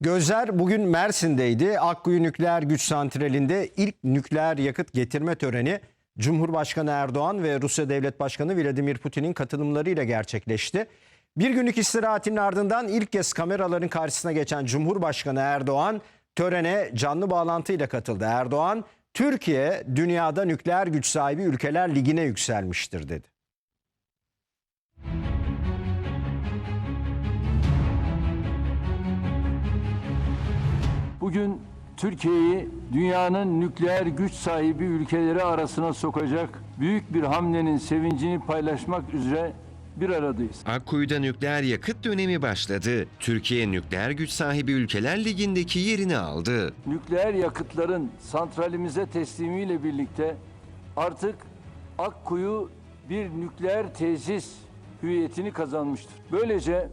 Gözler bugün Mersin'deydi. Akkuyu Nükleer Güç Santrali'nde ilk nükleer yakıt getirme töreni Cumhurbaşkanı Erdoğan ve Rusya Devlet Başkanı Vladimir Putin'in katılımlarıyla gerçekleşti. Bir günlük istirahatinin ardından ilk kez kameraların karşısına geçen Cumhurbaşkanı Erdoğan törene canlı bağlantıyla katıldı. Erdoğan, Türkiye dünyada nükleer güç sahibi ülkeler ligine yükselmiştir dedi. Bugün Türkiye'yi dünyanın nükleer güç sahibi ülkeleri arasına sokacak büyük bir hamlenin sevincini paylaşmak üzere bir aradayız. Akkuyu'da nükleer yakıt dönemi başladı. Türkiye nükleer güç sahibi ülkeler ligindeki yerini aldı. Nükleer yakıtların santralimize teslimiyle birlikte artık Akkuyu bir nükleer tesis hüviyetini kazanmıştır. Böylece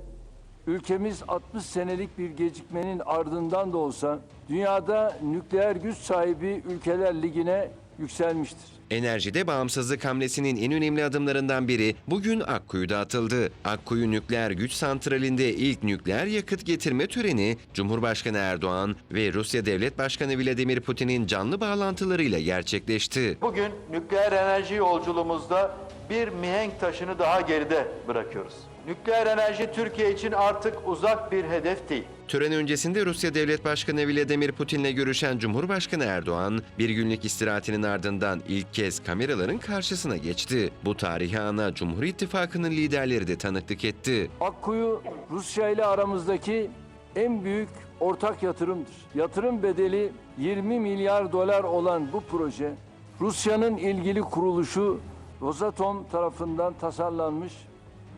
ülkemiz 60 senelik bir gecikmenin ardından da olsa dünyada nükleer güç sahibi ülkeler ligine yükselmiştir. Enerjide bağımsızlık hamlesinin en önemli adımlarından biri bugün Akkuyu'da atıldı. Akkuyu Nükleer Güç Santrali'nde ilk nükleer yakıt getirme töreni Cumhurbaşkanı Erdoğan ve Rusya Devlet Başkanı Vladimir Putin'in canlı bağlantılarıyla gerçekleşti. Bugün nükleer enerji yolculuğumuzda bir mihenk taşını daha geride bırakıyoruz. Nükleer enerji Türkiye için artık uzak bir hedef değil. Tören öncesinde Rusya Devlet Başkanı Vladimir Putin'le görüşen Cumhurbaşkanı Erdoğan, bir günlük istirahatinin ardından ilk kez kameraların karşısına geçti. Bu tarihi ana Cumhur İttifakı'nın liderleri de tanıklık etti. Akkuyu Rusya ile aramızdaki en büyük ortak yatırımdır. Yatırım bedeli 20 milyar dolar olan bu proje Rusya'nın ilgili kuruluşu Rosatom tarafından tasarlanmış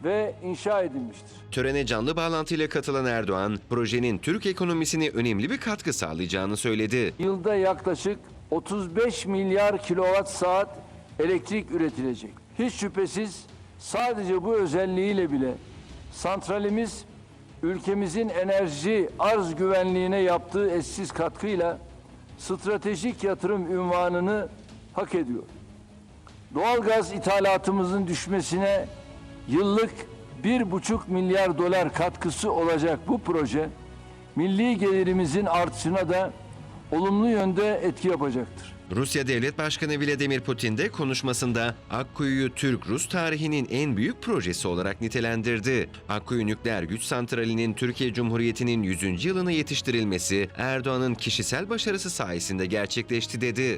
ve inşa edilmiştir. Törene canlı bağlantıyla katılan Erdoğan, projenin Türk ekonomisine önemli bir katkı sağlayacağını söyledi. Yılda yaklaşık 35 milyar kilowatt saat elektrik üretilecek. Hiç şüphesiz sadece bu özelliğiyle bile santralimiz ülkemizin enerji arz güvenliğine yaptığı eşsiz katkıyla stratejik yatırım ünvanını hak ediyor. Doğalgaz ithalatımızın düşmesine yıllık bir buçuk milyar dolar katkısı olacak bu proje milli gelirimizin artışına da olumlu yönde etki yapacaktır. Rusya Devlet Başkanı Vladimir Putin de konuşmasında Akkuyu'yu Türk-Rus tarihinin en büyük projesi olarak nitelendirdi. Akkuyu Nükleer Güç Santrali'nin Türkiye Cumhuriyeti'nin 100. yılına yetiştirilmesi Erdoğan'ın kişisel başarısı sayesinde gerçekleşti dedi.